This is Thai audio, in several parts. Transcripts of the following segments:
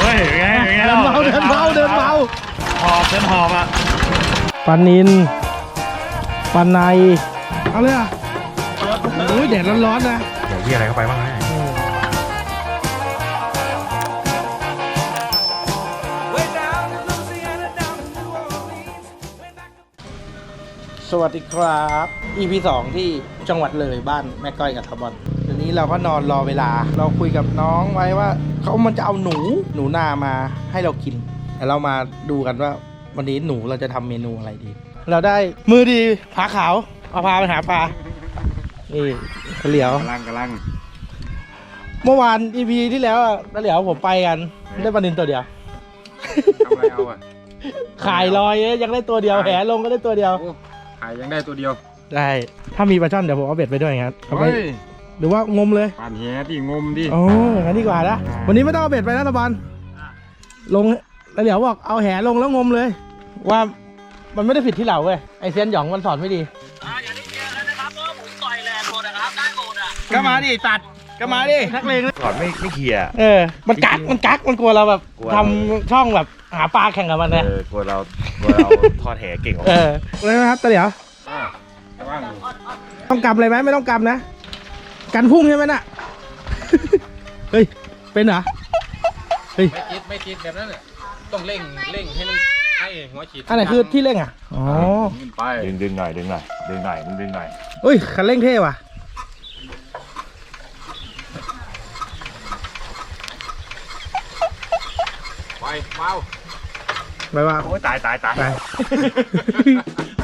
เฮ้ยเป็นไงเป็นไงเดินเบาเดินเบาเดินเบาหอบเดินหอบอะปลานินปลาในเอาเลยอะโอ้ยแดดร้อนๆนะเดี๋ยวพี่อะไรเข้าไปบ้างนะสวัสดีครับ EP 2 ที่จังหวัดเลยบ้านแม่ก้อยกับทบอลที นี้เราก็นอนรอเวลา เราคุยกับน้องไว้ว่าเขามันจะเอาหนูหนูนามาให้เรากินแต่เรามาดูกันว่าวันนี้หนูเราจะทำเมนูอะไรดี เราได้มือดีผาขาวเอาพาไปหาปลานี่เหลียวกำลังกำลังเมื่อวาน EP ที่แล้วอะแล้วเหลียวผมไปกัน ได้ปลานินตัวเดียวทำอะไรเอาอะขายลอยยังได้ตัวเดียวแหลงก็ได้ตัวเดียวโอ้ขายยังได้ตัวเดียวได้ ถ้ามีปลาช่อนเดี๋ยวผมเอาเบ็ดไปด้วยครับเอาไปเฮ้ย หรือว่างมเลยปานแหที่งมดิโอ้งั้นดีกว่านะวันนี้ไม่ต้องเอาเบ็ดไปนะตะบันลงแล้วเดี๋ยวบอกเอาแหลงแล้วงมเลย ว่ามันไม่ได้ผิดที่เราเว้ยไอเซียนหยองมันสอนไม่ดีก็มาดิตัดก็มาดินักเลงถอดไม่ไม่เคลียร์เออ มันกักมันกักมันกลัวเราแบบกลัวทำช่องแบบหาปลาแข่งกับมันนะเออกลัวเรากลัวเราทอดแหเก่งออกเออเลยนะครับตะเดี๋ยวอะว่างอยู่ต้องกำเลยไหมไม่ต้องกำนะ กันพุ่งใช่ไหมน่ะ เฮ้ย เป็นเหรอ เฮ้ย ไม่คิดไม่คิดแบบนั้นเลยต้องเร่งเร่งให้มันให้หัวฉีดอันไหนคือที่เร่งอะ อ๋อ ขึ้นไปดึงดึงหน่อยดึงหน่อยดึงหน่อยมึงดึงหน่อยเฮ้ย คันเร่งเท่ว่ะ ไปเมาไปว่า โอ้ยตายตายตายไป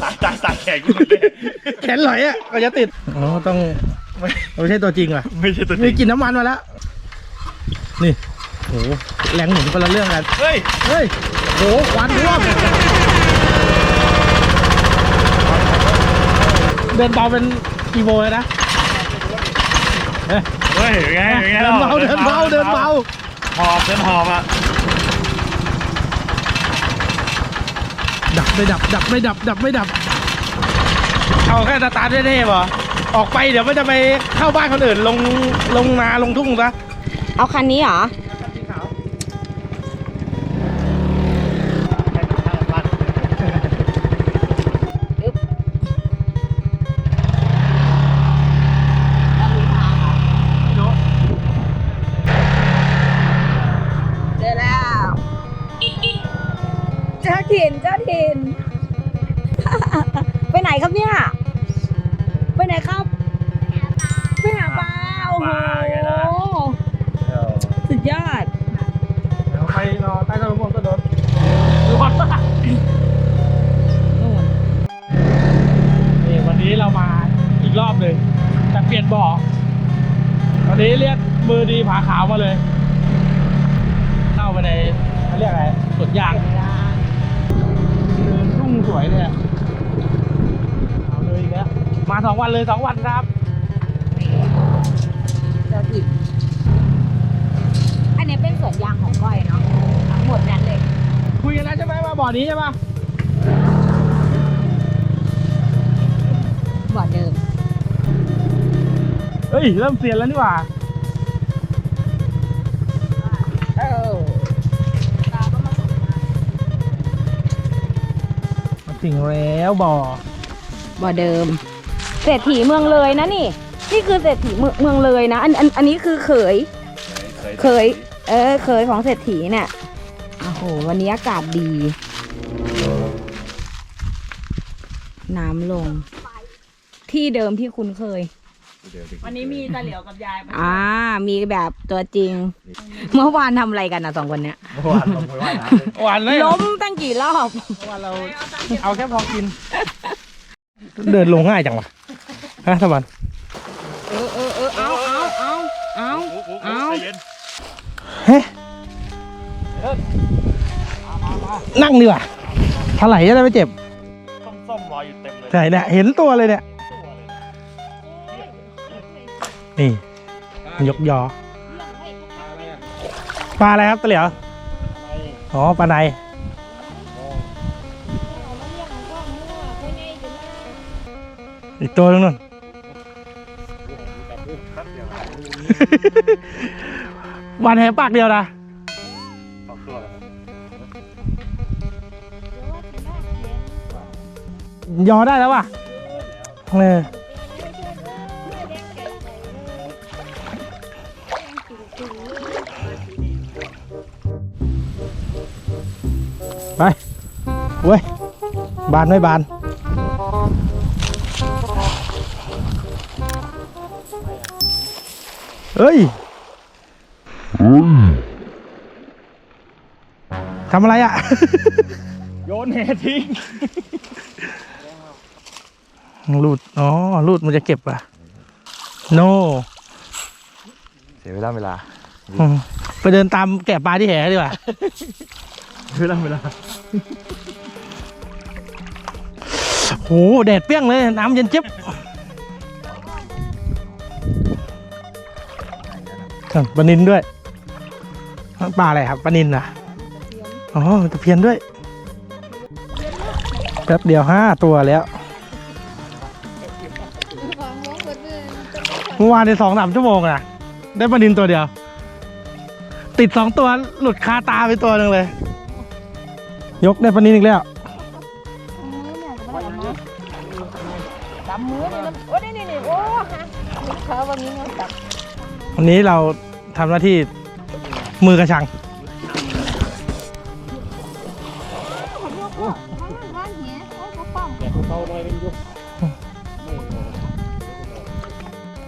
ตายตายตายแขนกูหลุดเลยแขนไหลอะก็จะติด อ๋อ ต้อง ไม่ใช่ตัวจริงว่ะไม่ใช่ตัวจมีริงกลิ่นน้ำมันมาแล้ว นี่โหแรงหมุนคนละเรื่องกัน เฮ้ยเฮ้ยโหควันท่วมเดินเบาเป็นอีโวเลยนะเฮ้ยเฮ้ยเป็นไงเป็นไงเดินเบาเดินเบาเดินเบา หอบเดินหอบอะดับไม่ดับ ดับไม่ดับ ดับไม่ดับ เอาแค่สตาร์ทเท่ๆป่ะ ออกไปเดี๋ยวมันจะไปเข้าบ้านคนอื่นลงลงนาลงทุ่งซะเอาคันนี้เหรอ เจอแล้ว เจ้าถิ่นเจ้าถิ่น ไปไหนครับเนี่ย ไปไหนครับไปหาปลาโอ้โหสุดยอดเดี๋ยวไปรอใต้ต้นมะม่วงต้นโดนร้อนมากนี่วันนี้เรามาอีกรอบหนึ่งแต่เปลี่ยนบ่อวันนี้เรียกมือดีผาขาวมาเลย เข้าไปในเขาเรียกอะไรสวนยางเดินทุ่งสวยเลย สองวันเลยสองวันครับเจ้าถิ่นอันนี้เป็นสวนยางของก้อยเนาะทั้งหมดนั้นเลย คุยกันแล้วใช่ไหมว่าบ่อนี้ใช่ปะบ่อเดิม เฮ้ย เริ่มเสียนแล้วนี่หว่าเออมาถึงแล้วบ่อบ่อเดิม เศรษฐีเมืองเลยนะนี่ นี่คือเศรษฐีเมืองเมืองเลยนะ อันอันอันนี้คือเขย เคย เออ เคยของเศรษฐีเนี่ยโอ้โห วันนี้อากาศดี น้ำลง ที่เดิมที่คุ้นเคย วันนี้มีตาเหลียวกับยายมาอ่า มีแบบตัวจริง เมื่อวานทำอะไรกันอะสองคนเนี้ย เมื่อวานผมไปว่ายน้ำเลยหวานเลยล้มตั้งกี่รอบว่าเราเอาแค่พอกิน เดินลงง่ายจังวะ ฮะทวันเออเออเออเอาเอาเอาเอาเอาใจเย็นเฮ้นั่งดีกว่าถลายจะได้ไม่เจ็บส้มๆรอยอยู่เต็มเลยใช่เนี่ยเห็นตัวเลยเนี่ยนี่ยกยอปลาอะไรครับตะเหลียวอ๋อปลาในอีกตัวนึงนู่น หวานแหปากเดียวนะยอได้แล้วว่ะเออไปเว้ยบานไม่บาน เฮ้ยทำอะไรอะ โยนแหทิ้งรูด อ๋อ รูดมันจะเก็บอะ โน เสียเวลาเวลาอืมไปเดินตามแกะปลาที่แหดีกว่า เวลาเวลาโหแดดเปรี้ยงเลย น้ำเย็นเจี๊ยบ ครับปลานินด้วยปลาอะไรครับปลานินนะอ๋อตะเพียนด้วยแป๊บเดียวห้าตัวแล้วเมื่อวานในสองสามชั่วโมงนะได้ปลานินตัวเดียว ติดสองตัวหลุดคาตาไปตัวหนึ่งเลย ยกได้ปลานินอีกแล้วดำมือนี่นะโอ้นี่นี่นี่โอ้ฮะเขาวันนี้เขาจับ วันนี้เราทำหน้าที่มือกระชัง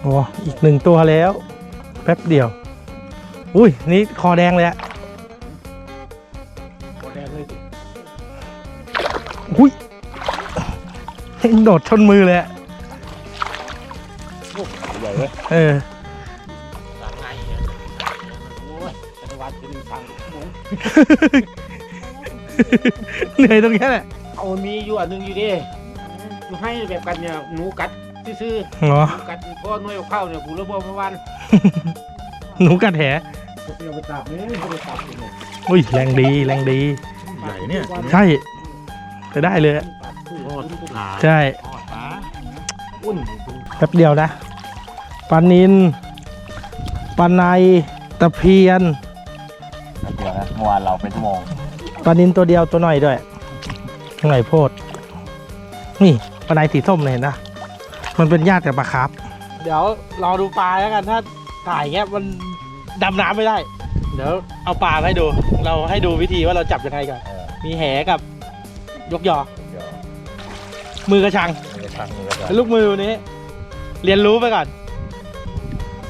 โอ้อีกหนึ่งตัวแล้ว แป๊บเดียว อุ้ย นี่คอแดงเลยอะอุ้ยโดดชนมือเลยอะใหญ่เว้ยเออ เหนื่อยตรงเนี้ยแหละเอามีอยู่อันหนึงอยู่ดิอยู่ให้แบบกันเนี่ยหนูกัดซื่อเหรอๆหนูกัดเพราะว่าหน่วยเอาเข้าเนี่ยกูระบอกเมื่อวานหนูกัดแหจะเปลี่ยนไปตับนี่ไม่ได้ตับเลยอุ้ยแรงดีแรงดี ใหญ่เนี่ยใช่จะได้เลยอะโคตรหนาใช่ปลาอุ่นแป๊บเดียวนะปลานินปลาในตะเพียน เดี๋ยวนะเมื่อวานเราเป็นชั่วโมงปลานินตัวเดียวตัวหน่อยด้วยหน่อยโพด นี่ปลาในสีส้มเลยเห็นนะมันเป็นญาติกับปลาครับเดี๋ยวรอดูปลาแล้วกันถ้าถ่ายเงี้ยมันดำน้ำไม่ได้ เดี๋ยวเอาปลามาให้ดู เราให้ดูวิธีว่าเราจับยังไงก่อนเออมีแหกับยกยอ เดี๋ยวมือกระชัง มันจะชังมือกันลูกมือนี้ เรียนรู้ไปก่อน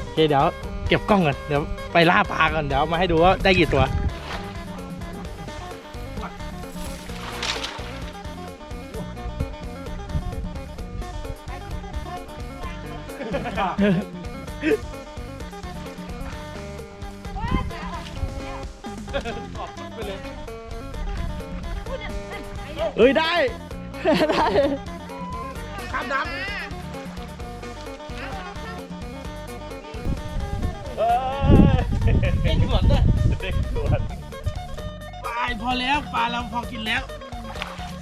โอเคเดี๋ยวเก็บกล้องก่อนเดี๋ยวไปล่าปลาก่อนเดี๋ยวเอามาให้ดูว่าได้กี่ตัว เอ้ยได้ ได้ข้ามน้ำเอ้ยเก่งสวนด้วยเด็กสวนปลาพอแล้วปลาเราพอกินแล้ว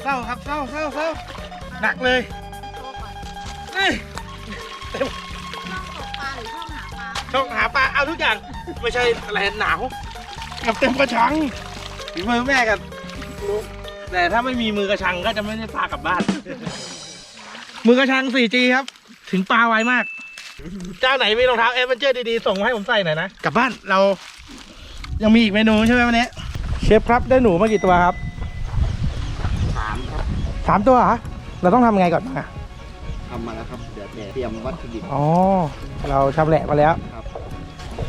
เศร้าครับเศร้าเศร้าเศร้าหนักเลยนี่ ช่องหาปลาเอาทุกอย่าง ไม่ใช่อะไรหนาวกับเต็มกระชังฝีมือแม่กันลูกแต่ถ้าไม่มีมือกระชังก็จะไม่ได้ปลากลับบ้าน มือกระชัง 4G ครับ ถึงปลาไวมาก เจ้าไหนมีรองเท้าเอเวนเจอร์ดีๆ ส่งมาให้ผมใส่หน่อยนะ กลับบ้านเรา ยังมีอีกเมนูใช่ไหมวันนี้ เชฟครับได้หนูมากี่ตัวครับสามครับสามตัวเหรอเราต้องทำยังไงก่อนอะทำมาแล้วครับ เดี๋ยวเตรียมวัตถุดิบอ๋อเราชำแหละมาแล้ว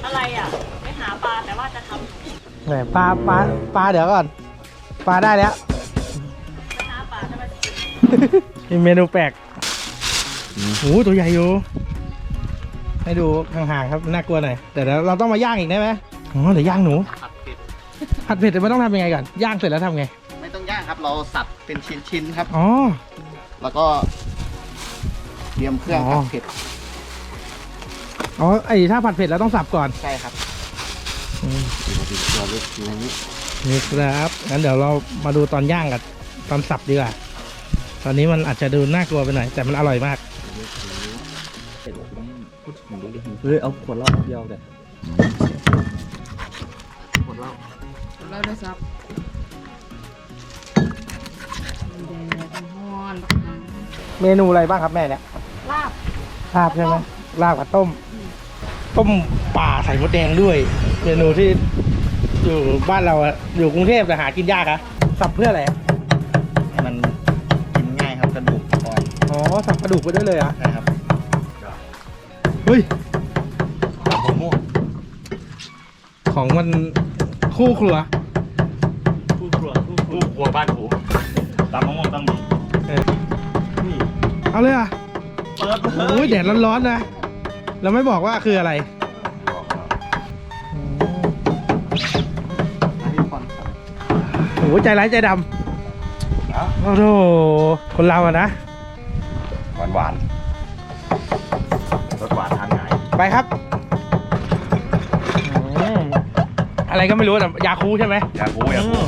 อะไรอะไม่หาปลาแต่ว่าจะทำแหมปลาปลาปลาเดี๋ยวก่อนปลาได้แล้วไม่หาปลาจะมากินมีเมนูแปลกโอ้โหตัวใหญ่อยู่ ให้ดูห่างๆครับ น่ากลัวหน่อย แต่เดี๋ยวเราต้องมาย่างอีกได้ไหมอ๋อเดี๋ยวย่างหนู ผัดเผ็ดผัดเผ็ดมันต้องทำยังไงก่อน ย่างเสร็จแล้วทำไง ไม่ต้องย่างครับ เราสับเป็นชิ้นๆครับ อ๋อ แล้วก็เตรียมเครื่องอ๋อ ผัดเผ็ด อ๋อไอ้ถ้าผัดเผ็ดเราต้องสับก่อนใช่ครับอืมเราเล็กอย่างนี้นี่ครับงั้นเดี๋ยวเรามาดูตอนย่างกับตอนสับดีกว่าตอนนี้มันอาจจะดูน่ากลัวไปหน่อยแต่มันอร่อยมากเฮ้ยเอาขวดเหล้าเดียวแต่เราได้ซับแดดฮ้อนเมนูอะไรบ้างครับแม่เนี่ยลาบลาบใช่ไหมลาบกับต้ม ต้มป่าใส่มดแดงด้วยเมนูที่อยู่บ้านเราอะอยู่กรุงเทพแต่หากินยากอะสับเพื่ออะไรอะให้มันกินง่ายครับกระดูกอ่อนอ๋อสับกระดูกไปด้วยเลยเหรอะใช่ครับเฮ้ยตำมะม่วงของมันคู่ครัวคู่ครัวคู่ครัวครัวบ้านผมตำมะม่วงต้องมีเออนี่เอาเลยอะเปิดเลยโอ้ยแดดร้อนๆนะ เราไม่บอกว่าคืออะไรโอ้โหใจร้ายใจดำโอ้โหคนเราอะนะ หวานหวานรสหวานทานง่ายไปครับอืมอะไรก็ไม่รู้แต่ยาคูใช่ไหมอยากรู้อยากรู้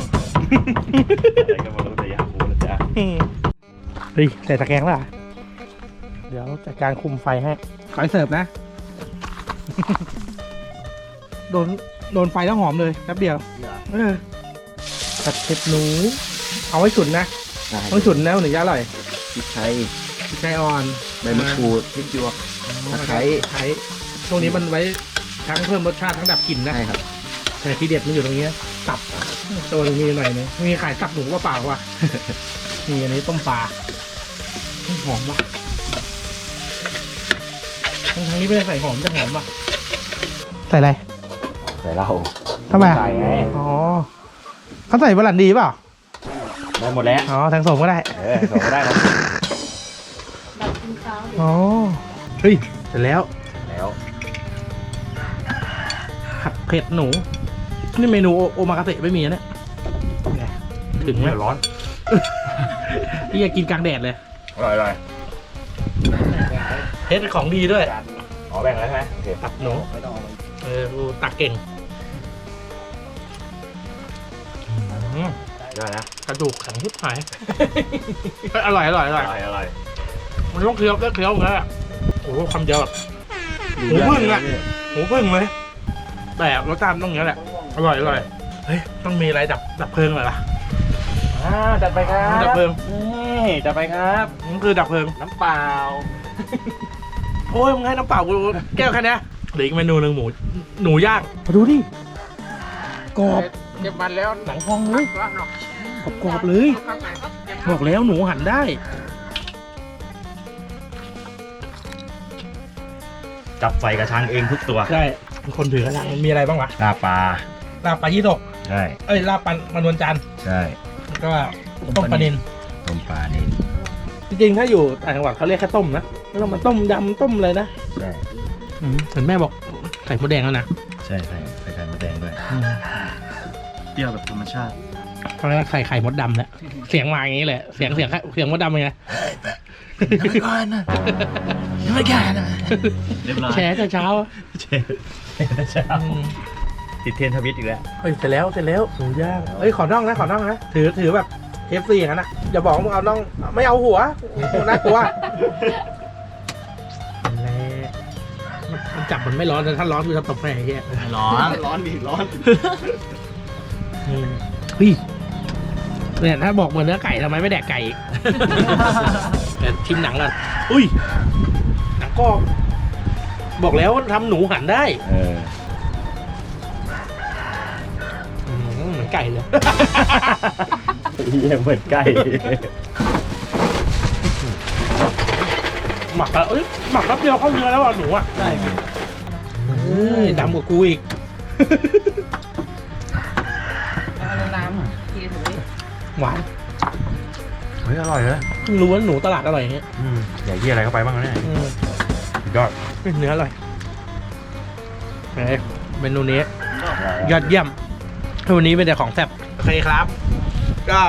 อะไรก็ไม่รู้แต่อยากรู้นะจ๊ะอืมเฮ้ยใส่ตะแกรงแล้วเหรอเดี๋ยวจัดการคุมไฟให้ขอให้เสิร์ฟนะ โดนโดนไฟแล้วหอมเลยแป๊บเดียวเออผัดเผ็ดหนูเอาไว้ฉุนนะต้องฉุนนะถึงจะอร่อยพริกไทยพริกไทยอ่อนใบมะกรูดพริกหยวก ตะไคร้ตะไคร้ช่วงนี้มันไว้ทั้งเพิ่มรสชาติทั้งดับกลิ่นนะใช่ครับแต่ที่เด็ดมันอยู่ตรงเนี้ยตับตัวนึงมีหน่อยนึงมีขายตับหนูก็เปล่าๆว่ะนี่อันนี้ต้มปลาหอมว่ะทั้งทั้งนี้ไม่ได้ใส่หอมจะหอมว่ะ ใส่อะไร ใส่เหล้าทำไมอะใส่ไงอ๋อเขาใส่บรันดีเปล่าได้หมดแล้ว อ๋อแทงสมก็ได้เออส่งก็ได้นะดับกินข้าวอ๋อเฮ้ยเสร็จแล้วแล้ว ผัดเผ็ดหนู นี่เมนูโอโอมากาเสะไม่มีนะเนี่ยไงถึงไหมเดี๋ยวร้อนพี่จะกินกลางแดดเลยอร่อยอร่อยเพชรของดีด้วย อ๋อแบ่งแล้วใช่ไหมโอเค ตับหนู ไม่ต้องเอามา เออกูตักเก่งอืมได้นะกระดูกแข็งทิบหาย อร่อยอร่อยออร่อยร่อยอร่อยมันต้องเคี้ยวก็เคี้ยวเหมือนกันอะโอ้โหคำเดียวแบบ หมูพึ่งอะ หมูพึ่งเลยแต่รสชาติต้องอย่างนี้แหละ อร่อยอร่อยเฮ้ยต้องมีอะไรดับดับเพลิงหน่อยล่ะ อ่าจัดไปครับดับเพลิง นี่จัดไปครับ มันคือดับเพลิง น้ำเปล่า โอ้ยมึงให้น้ำเปล่ากูแก้วแค่เนี้ยเหลืออีกเมนูหนึ่งหมูหนูย่างมาดูดิกรอบเก็บมันแล้วหนังพองเลยกรอบๆเลยบอกแล้วหนูหันได้จับไฟกระชังเองทุกตัวใช่คนถือกระชังมันมีอะไรบ้างวะลาปลาลาบปลายี่สกใช่เอ้ยลาบปลามันวนจันทร์ใช่แล้วก็ต้มปลานินต้มปลานี่จริงๆถ้าอยู่ต่างจังหวัดเขาเรียกแค่ต้มนะแล้วเรามาต้มยำต้มเลยนะใช่ เห็นแม่บอกใส่มดแดงแล้วนะใช่ใช่ใส่ไข่มดแดงด้วยเปรี้ยวแบบธรรมชาติตอนแรกใส่ไข่มดดำเนี่ยเสียงมาอย่างนี้เลยเสียงเสียงเสียงมดดำเป็นไงก่อนนะยังไม่แก่นะเรียบร้อยแชร์แต่เช้าเช้เช้าติดเทรนด์ทวิตอีกแล้วเฮ้ยเสร็จแล้วเสร็จแล้วหมูย่างเฮ้ยขอน่องนะขอน่องนะถือถือแบบเคฟซีอย่างนั้นนะอย่าบอกว่ามึงเอาน่องไม่เอาหัวน่ากลัว จับมันไม่ร้อนแต่ถ้าร้อนคือจะตบแม่ไอ้เหี้ยร้อน ร้อนดิร้อนนี่เฮ้ยเนี่ยถ้าบอกเหมือนเนื้อไก่ทำไมไม่แดกไก่อีก แต่ชิมหนังก่อนอุ้ย หนังกรอบบอกแล้วว่าทำหนูหันได้เอออืมเหมือนไก่เลยเยี่ยเหมือนไก่หมักแล้วเอ้ยหมักแป๊บเดียวเข้าเนื้อแล้วอะหนูอะ ใช่เอ้ยดำกว่ากูอีกน้ำทีถือหวานเฮ้ยอร่อยเลยเพิ่งรู้ว่าหนูตลาดอร่อยอย่างเงี้ยอย่าเยี่ยอะไรเข้าไปบ้างนะเนี่ยอืมสุดยอดเนื้ออร่อยเอ้ยเมนูนี้ ยอดเยี่ยมวันนี้เป็นแต่ของแซ่บโอเคครับ ก็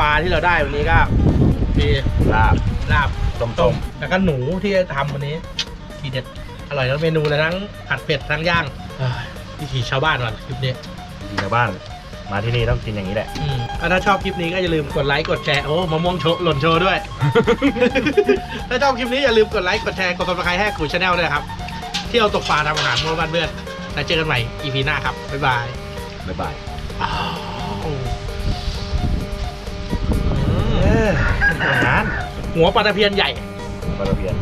ปลาที่เราได้วันนี้ก็มีลาบลาบต้มต้ต้มมแล้วก็หนูที่จะทำวันนี้ทีเด็ด อร่อยทั้งเมนูเลยทั้งผัดเผ็ดทั้งย่างเอ้ยวิถีชาวบ้านก่อนคลิปนี้ชาวบ้าน มาที่นี่ต้องกินอย่างนี้แหละ อืมถ้าชอบคลิปนี้ก็อย่าลืมกดไลค์กดแชร์โอ้มะม่วงโชว์หล่นโชว์ด้วย ถ้าชอบคลิปนี้อย่าลืมกดไลค์กดแชร์กดติดตามให้กูชาแนลด้วยนะครับ เที่ยวตกปลาทำอาหารมั่วบ้านเพื่อนแล้วเจอกันใหม่ EP หน้าครับบ๊ายบาย บ๊ายบาย อ้าวเอออาหารอหัวปลาตะเพียนใหญ่ ปลาตะเพียน